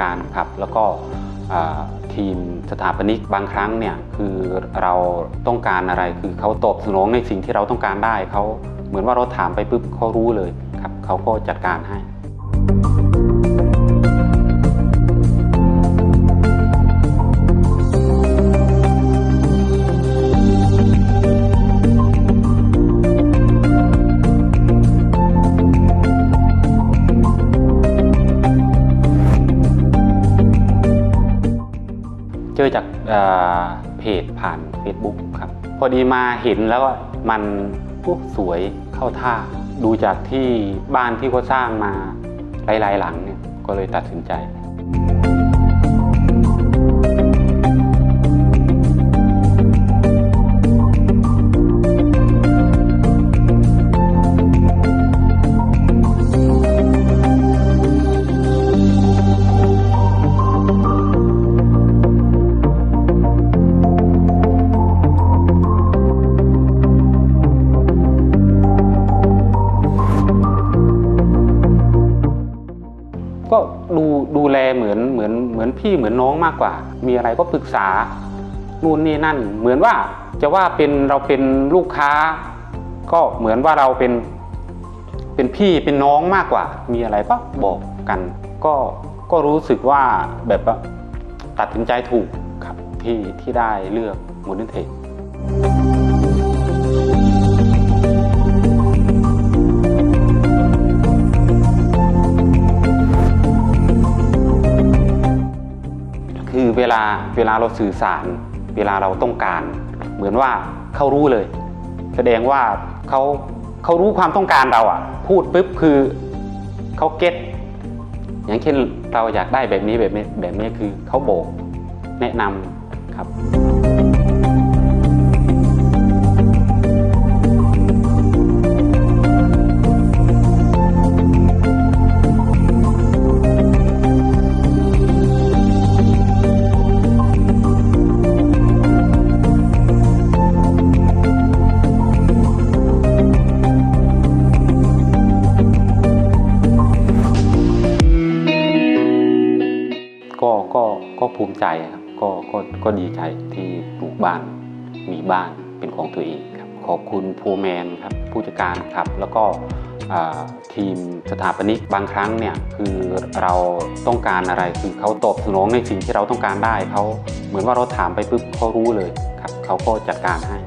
การครับ แล้วก็ทีมสถาปนิกบางครั้งเนี่ยคือเราต้องการอะไรคือเขาตอบสนองในสิ่งที่เราต้องการได้เขาเหมือนว่าเราถามไปปุ๊บเขารู้เลยครับเขาก็จัดการให้ จอจากเเพจผ่าน Facebook ครับ พอดีมาเห็นแล้วมันพวกสวยเข้าท่า ดูจากที่บ้านที่เขาสร้างมาหลายๆหลังเนี่ยก็เลยตัดสินใจ ดูดูแลเหมือนเหมือนเหมือนพี่เหมือนน้องมากกว่า มีอะไรก็ปรึกษานู่นนี่นั่น เหมือนว่าจะว่าเป็นเราเป็นลูกค้า ก็เหมือนว่าเราเป็นเป็นพี่เป็นน้องมากกว่า มีอะไรก็บอกกัน ก็ก็รู้สึกว่าแบบว่าตัดสินใจถูกครับที่ที่ได้เลือกมูลนิธิ คือเวลาเวลาเราสื่อสาร เวลาเราต้องการ เหมือนว่าเขารู้เลย แสดงว่าเขาเขารู้ความต้องการเราอะ พูดปุ๊บคือเขาเก็ตอย่างเช่นเราอยากได้แบบนี้แบบนี้แบบนี้คือเขาโบกแนะนำครับ ก็ก็ก็ภูมิใจครับก็ก็ก็ดีใจที่ปลูกบ้านมีบ้านเป็นของตัวเองครับขอบคุณภูแมนครับผู้จัดการครับแล้วก็ทีมสถาปนิกบางครั้งเนี่ยคือเราต้องการอะไรคือเขาตอบสนองในสิ่งที่เราต้องการได้เขาเหมือนว่าเราถามไปปุ๊บเขารู้เลยครับเขาก็จัดการให้